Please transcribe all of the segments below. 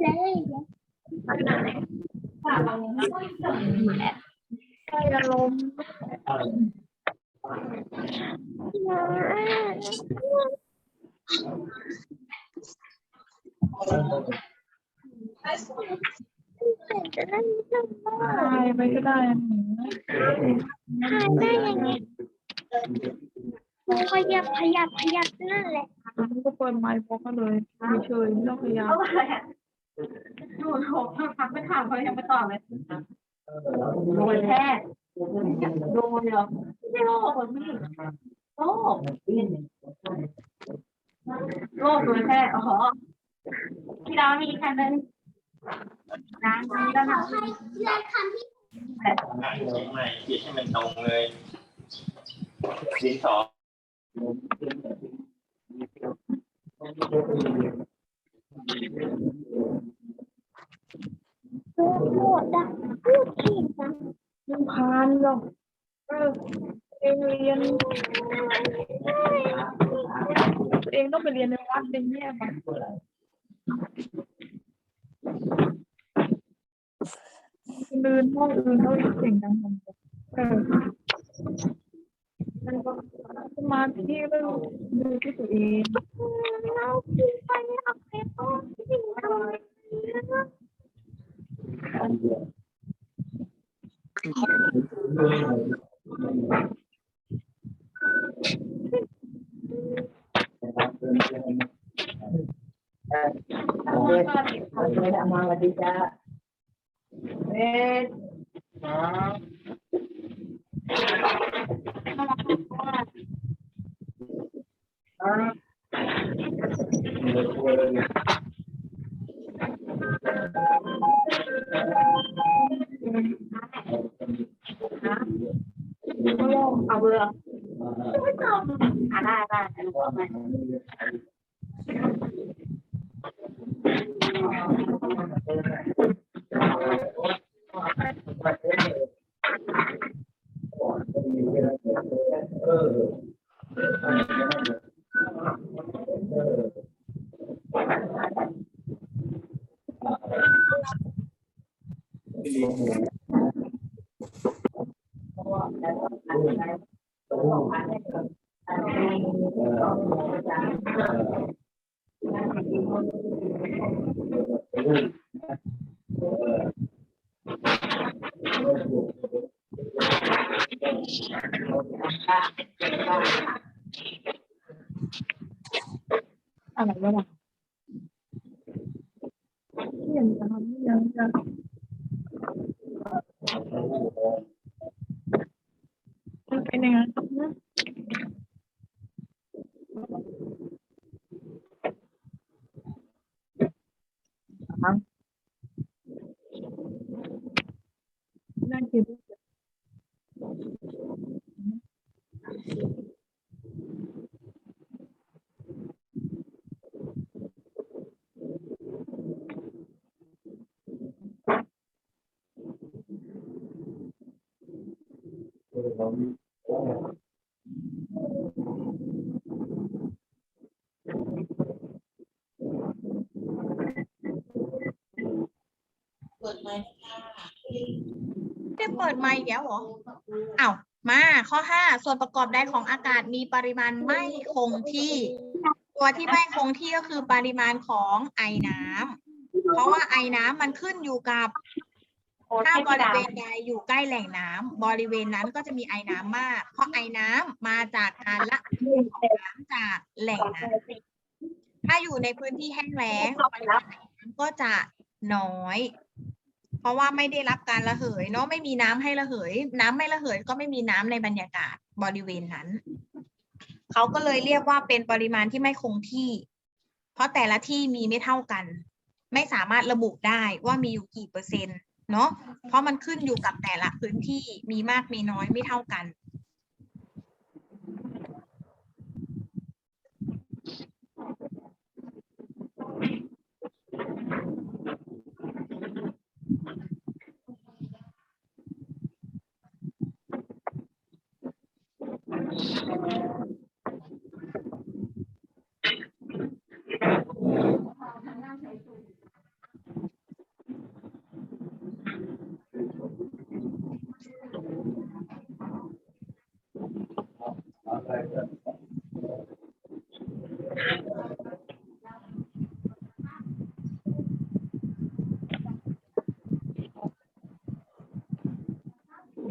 เลยใครอารมณ์จะได้ไม่ต้องถ่ายไปก็ได้นะหนูถ่ายได้ยังไงขยับขยับขยับนั่นแหละ มันก็เปิดไมค์พกกันเลยเฉยๆไม่ต้องพยายามหนูโทรทักไปถามเขายังไม่ตอบเลยโดนแท้โดนเหรอไม่โรคคนพี่โรคโรคโดนแท้อ๋อพี่ดาวมีอีกคันนึงร้านนี้แล้วนะเลื่อนคำที่ใหม่ใหม่เขียนให้มันตรงเลยดินสอ โหดอะพูดผิดนะไม่พานหรอกเออเองเรียน ตัวเองต้องไปเรียนในวัดเป็นแย่ปะคืนห้องอื่นเขาเสียงดังกันหมดเออมันก็สมาธิแล้วดูที่ตัวเองเราคือไปเอาไปเอาสิ่งทำไมนะ มาวันดีจ้าเอ๊ะ เอาเบอร์ไม่ตอบอ่าได้ได้รู้ว่าไงอะไรวะล่ะเรียนจะทำยังจะมันเป็นยังไงนะน่าคิดว่าจะได้เปิดไมค์อีกแล้วเหรออ้าวมาข้อห้าส่วนประกอบใดของอากาศมีปริมาณไม่คงที่ ตัวที่ไม่คงที่ก็คือปริมาณของไอน้ำเพราะว่าไอน้ำมันขึ้นอยู่กับถ้าบริเวณใดอยู่ใกล้แหล่งน้ำบริเวณนั้นก็จะมีไอน้ำมาก เพราะไอน้ำมาจากการละของน้ำจากแหล่งน้ำถ้าอยู่ในพื้นที่แห้งแล้งปริมาณไอน้ำก็จะน้อยเพ ราะว่าไม่ได้รับการระเหยเนาะไม่มีน้ำให้ระเหย น้ำไม่ระเหยก็ไม่มีน้ำในบรรยากาศบริเวณนั้นเขาก็เลยเรียกว่าเป็นปริมาณที่ไม่คงที่ เพราะแต่ละที่มีไม่เท่ากัน ไม่สามารถระบุได้ว่ามีอยู่กี่เปอร์เซ็นต์เนาะเพราะมันขึ้นอยู่กับแต่ละพื้นที่มีมากมีน้อยไม่เท่ากัน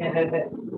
and then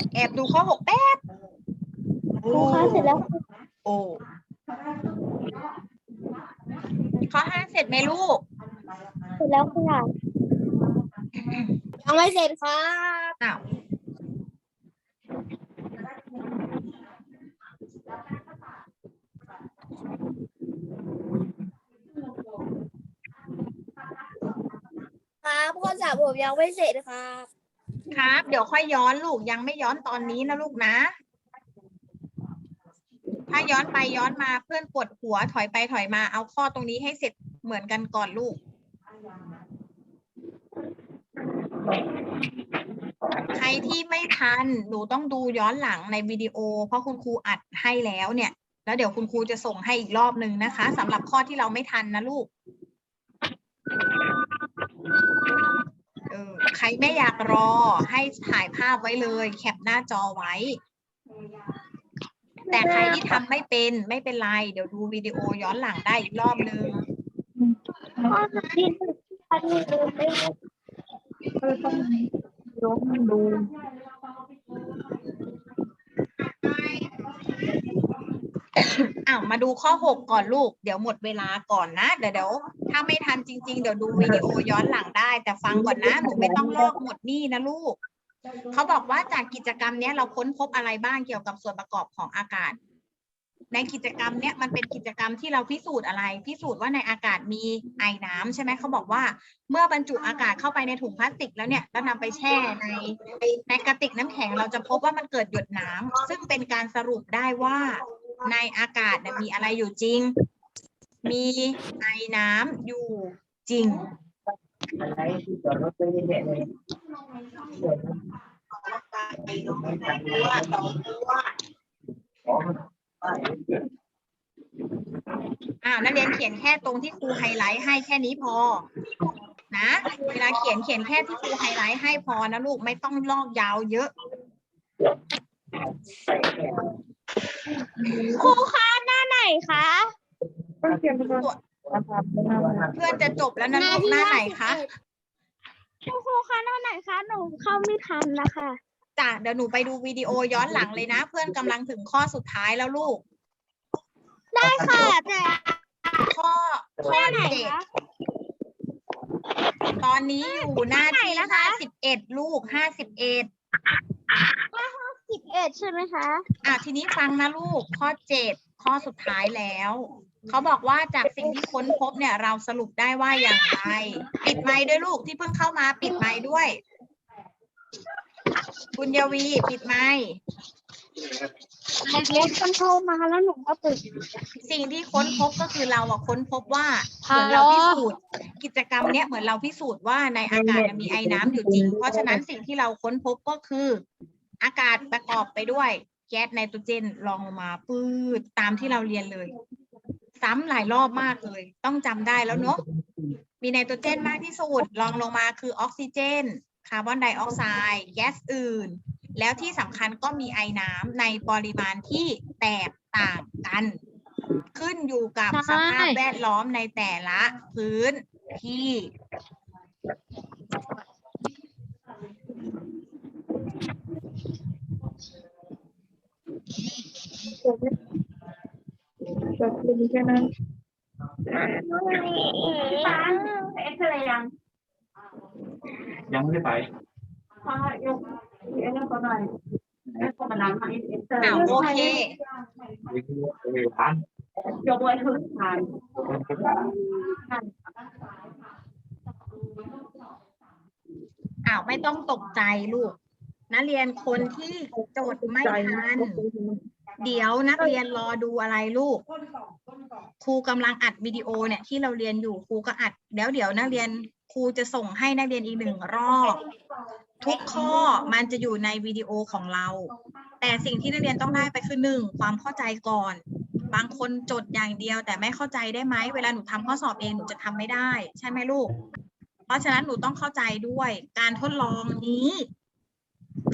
ยวแอบดูข้อหกแป๊บครูคะเสร็จแล้ว โอ้ข้อห้าเสร็จไหมลูก เสร็จแล้วค่ะยังไม่เสร็จครับอ้าวครับข้อสามผมยังไม่เสร็จครับ ครับ เดี๋ยวค่อยย้อนลูกยังไม่ย้อนตอนนี้นะลูกนะ ถ้าย้อนไปย้อนมาเพื่อนปวดหัวถอยไปถอยมาเอาข้อตรงนี้ให้เสร็จเหมือนกันก่อนลูก ใครที่ไม่ทันหนูต้องดูย้อนหลังในวิดีโอ เพราะคุณครูอัดให้แล้วเนี่ย แล้วเดี๋ยวคุณครูจะส่งให้อีกรอบหนึ่งนะคะสำหรับข้อที่เราไม่ทันนะลูก ไม่อยากรอให้ถ่ายภาพไว้เลย แคปหน้าจอไว้ แต่ใครที่ทำไม่เป็นไม่เป็นไร เดี๋ยวดูวิดีโอย้อนหลังได้อีกรอบนึงข้อสามที่ทันลืมไปก็ต้องยกมันดูอ้าวมาดูข้อหกก่อนลูก เดี๋ยวหมดเวลาก่อนนะ เดี๋ยวเดี๋ยว ถ้าไม่ทันจริง ๆ เดี๋ยวดูวิดีโอย้อนหลังได้ แต่ฟังก่อนนะหนูไม่ต้องลอกหมดนี่นะลูก เขาบอกว่าจากกิจกรรมเนี้ยเราค้นพบอะไรบ้างเกี่ยวกับส่วนประกอบของอากาศ ในกิจกรรมเนี้ยมันเป็นกิจกรรมที่เราพิสูจน์อะไร พิสูจน์ว่าในอากาศมีไอน้ำใช่ไหมเขาบอกว่า เมื่อบรรจุอากาศเข้าไปในถุงพลาสติกแล้วเนี่ยแล้วนำไปแช่ในในกระติกน้ำแข็งเราจะพบว่ามันเกิดหยดน้ำซึ่งเป็นการสรุปได้ว่าในอากาศมีอะไรอยู่จริง มีไอน้ำอยู่จริง อ่านักเรียนเขียนแค่ตรงที่ครูไฮไลท์ให้แค่นี้พอ นะ เวลาเขียนเขียนแค่ที่ครูไฮไลท์ให้พอนะลูกไม่ต้องลอกยาวเยอะ ครูคะหน้าไหนคะ ก็เขียนไปก่อนนะครับไม่น่ามาเพื่อนจะจบแล้วนะลูกหน้าไหนคะครูคะหน้าไหนคะหนูเข้าไม่ทันนะคะจ้ะเดี๋ยวหนูไปดูวิดีโอย้อนหลังเลยนะ เพื่อนกำลังถึงข้อสุดท้ายแล้วลูก ได้ค่ะแต่ข้อข้อไหนเจ็ดคะ ตอนนี้อยู่หน้าที่ไหนนะคะ ห้าสิบเอ็ดลูกห้าสิบเอ็ดสิบเอ็ดใช่ไหมคะ อะทีนี้ฟังนะลูกข้อเจ็ดข้อสุดท้ายแล้ว เขาบอกว่าจากสิ่งที่ค้นพบเนี่ยเราสรุปได้ว่าอย่างไร ปิดไมค์ด้วยลูกที่เพิ่งเข้ามาปิดไมค์ด้วยคุณยวีปิดไมค์เล็กๆคนโทรมาแล้วหนูก็ปิดสิ่งที่ค้นพบก็คือเราอะค้นพบว่าเหฮัมือนลโหลเราพิสูจน์กิจกรรมเนี้ยเหมือนเราพิสูจน์ว่าในอากาศน่ะมีไอน้ำอยู่จริง เพราะฉะนั้นสิ่งที่เราค้นพบก็คือ อากาศประกอบไปด้วยแก๊สไนโตรเจนรองลงมาปื้ดตามที่เราเรียนเลย ซ้ำหลายรอบมากเลย ต้องจำได้แล้วเนาะมีไนโตรเจนมากที่สุดรองลงมาคือออกซิเจนคาร์บอนไดออกไซด์แก๊สอื่น แล้วที่สำคัญก็มีไอน้ำในปริมาณที่แตกต่างกัน ขึ้นอยู่กับใช่สภาพแวดล้อมในแต่ละพื้นที่ จบเลยแค่นั้นฟ้าเอ็กซเรย์ยังยังไม่ได้ไปฟ้ายกเอ็กซเรย์ตัวหน่อยเอ็กซเรย์น้ำมาเอ็กซเรย์อ้าวโอเคร้านยกไว้ทุกทางอ้าวไม่ต้องตกใจลูก นักเรียนคนที่โจทย์ไม่ทัน เดี๋ยวนักเรียนรอดูอะไรลูก ครูกำลังอัดวิดีโอเนี่ยที่เราเรียนอยู่ครูก็อัด แล้วเดี๋ยวนักเรียนครูจะส่งให้นักเรียนอีกหนึ่งรอบ ทุกข้อมันจะอยู่ในวิดีโอของเรา แต่สิ่งที่นักเรียนต้องได้ไปคือหนึ่งความเข้าใจก่อน บางคนจดอย่างเดียว แต่ไม่เข้าใจได้ไหมเวลาหนูทำข้อสอบเองหนูจะทำไม่ได้ ใช่ไหมลูก เพราะฉะนั้นหนูต้องเข้าใจด้วย การทดลองนี้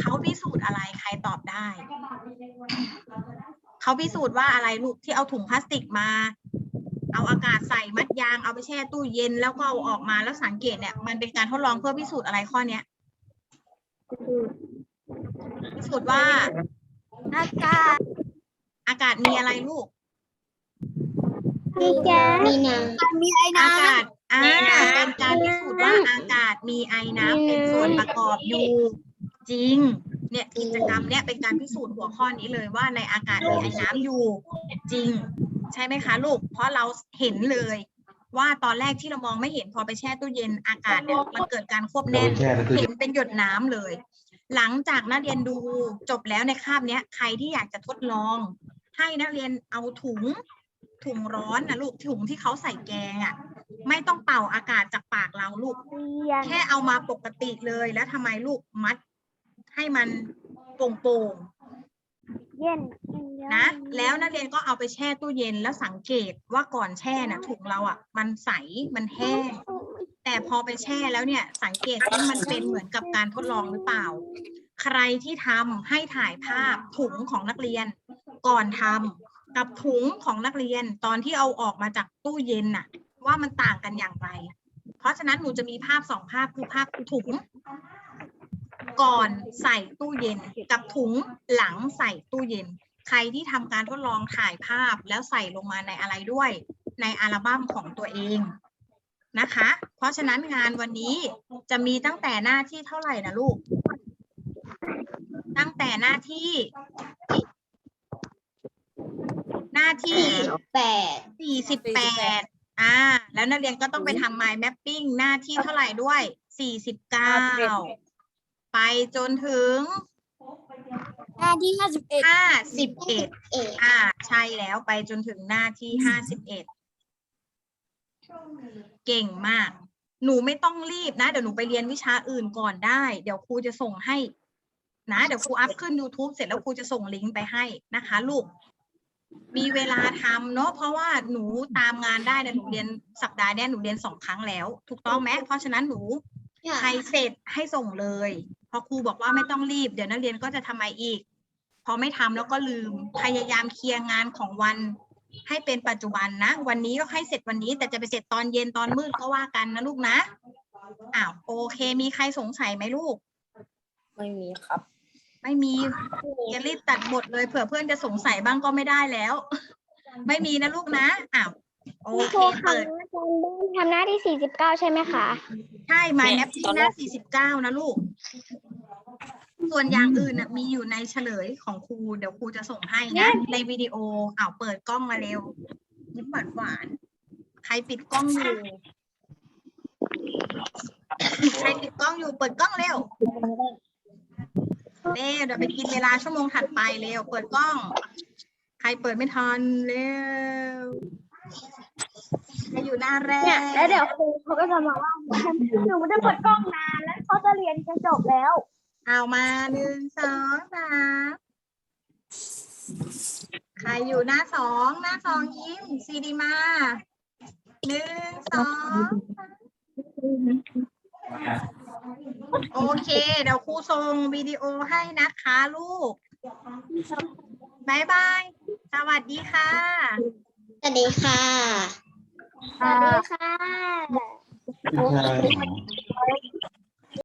เขาพิสูจน์อะไรใครตอบได้ เขาพิสูจน์ว่าอะไรลูกที่เอาถุงพลาสติกมา เอาอากาศใส่มัดยางเอาไปแช่ตู้เย็นแล้วก็เอาออกมาแล้วสังเกตเนี่ยมันเป็นการทดลองเพื่อพิสูจน์อะไรข้อเนี้ยพิสูจน์ว่าอากาศอากาศมีอะไรลูกมีแก๊สมีน้ำมีไอ้อาน้ำกาศอ่าเป็นการพิสูจน์ว่าอากาศมีไอน้ำเป็นส่วนประกอบอยู่ จริง เนี่ยกิจกรรมเนี่ยเป็นการพิสูจน์หัวข้อนี้เลยว่าในอากาศมีไอน้ำอยู่จริง ใช่ไหมคะลูก เพราะเราเห็นเลย ว่าตอนแรกที่เรามองไม่เห็นพอไปแช่ตู้เย็นอากาศเนี่ยมันเกิดการควบแน่นเห็นเป็นหยดน้ำเลย หลังจากนักเรียนดูจบแล้วในคาบเนี้ย ใครที่อยากจะทดลอง ให้นักเรียนเอาถุง ถุงร้อนนะลูกถุงที่เขาใส่แกงอะ ไม่ต้องเป่าอากาศจากปากเราลูกเรียนแค่เอามาปกติเลยแล้วทำไมลูกมัด ให้มันโป่งเย็นๆนะ แล้วนักเรียนก็เอาไปแช่ตู้เย็นแล้วสังเกตว่าก่อนแช่น่ะถุงเราอะ มันใสมันแห้งแต่พอไปแช่แล้วเนี่ย สังเกตว่ามันเป็นเหมือนกับการทดลองหรือเปล่า ใครที่ทำให้ถ่ายภาพถุงของนักเรียน ก่อนทำกับถุงของนักเรียนตอนที่เอาออกมาจากตู้เย็นน่ะ ว่ามันต่างกันอย่างไร เพราะฉะนั้นหนูจะมีภาพสองภาพคือภาพถุง ก่อนใส่ตู้เย็น กับถุงหลังใส่ตู้เย็น ใครที่ทำการทดลองถ่ายภาพแล้วใส่ลงมาในอะไรด้วย ในอัลบั้มของตัวเองนะคะ เพราะฉะนั้นงานวันนี้จะมีตั้งแต่หน้าที่เท่าไหร่นะลูก ตั้งแต่หน้าที่ หน้าที่แปดสี่สิบแปดอ่า แล้วนักเรียนก็ต้องไปทำ mind mapping หน้าที่เท่าไหร่ด้วยสี่สิบเก้า ไปจนถึงหน้าที่ห้าสิบเอ็ดห้าสิบเอ็ดเอ็ดอ่า ใช่แล้วไปจนถึงหน้าที่ห้าสิบเอ็ดเก่งมาก หนูไม่ต้องรีบนะ เดี๋ยวหนูไปเรียนวิชาอื่นก่อนได้ เดี๋ยวครูจะส่งให้ นะเดี๋ยวครูอัพขึ้น YouTube เสร็จแล้วครูจะส่งลิงก์ไปให้นะคะ ลูก มีเวลาทำเนาะเพราะว่าหนูตามงานได้นะหนูเรียนสัปดาห์เนี้ยหนูเรียนสองครั้งแล้ว ถูกต้องไหมเพราะฉะนั้นหนู ใครเสร็จให้ส่งเลยเพอครูบอกว่าไม่ต้องรีบ เดี๋ยวนักเรียนก็จะทำไมอีก พอไม่ทำแล้วก็ลืมพยายามเคลียร์งานของวันให้เป็นปัจจุบันนะ วันนี้ก็ให้เสร็จวันนี้ แต่จะไปเสร็จตอนเย็นตอนมืดก็ว่ากันนะลูกนะอ้าวโอเค มีใครสงสัยไหมลูก ไม่มีครับ ไม่มีจะรีบตัดบทเลยเผื่อเพื่อนจะสงสัยบ้างก็ไม่ได้แล้ว ไม่มีนะลูกนะอ้าว โอเคครูเปิดคำทำหน้าที่สี่สิบเก้าใช่ไหมคะใช่ My Map ที่หน้า49นะลูก ส่วนอย่างอื่นน่ะมีอยู่ในเฉลยของครู เดี๋ยวครูจะส่งให้นะ ในวิดีโออ้าวเปิดกล้องมาเร็วยิ้มหวานหวานๆใครปิดกล้องอยู่ใครปิดกล้องอยู่เปิดกล้องเร็วเร็วเดี๋ยวไปกินเวลาชั่วโมงถัดไปเร็วเปิดกล้อง ใครเปิดไม่ทันเร็ว ใครอยู่หน้าแรกเนี่ยแล้วเดี๋ยวครูเขาก็จะมาว่าหนูไม่ได้เปิดกล้องนานแล้วเขาจะเรียนจะจบแล้ว เอามาหนึ่งสองสามใครอยู่หน้าสองหน้าสองยิ้มซีดีมาหนึ่งสองโอเค เดี๋ยวครูส่งวิดีโอให้นะคะลูกบายบาย สวัสดีค่ะ สวัสดีค่ะ สวัสดีค่ะใช่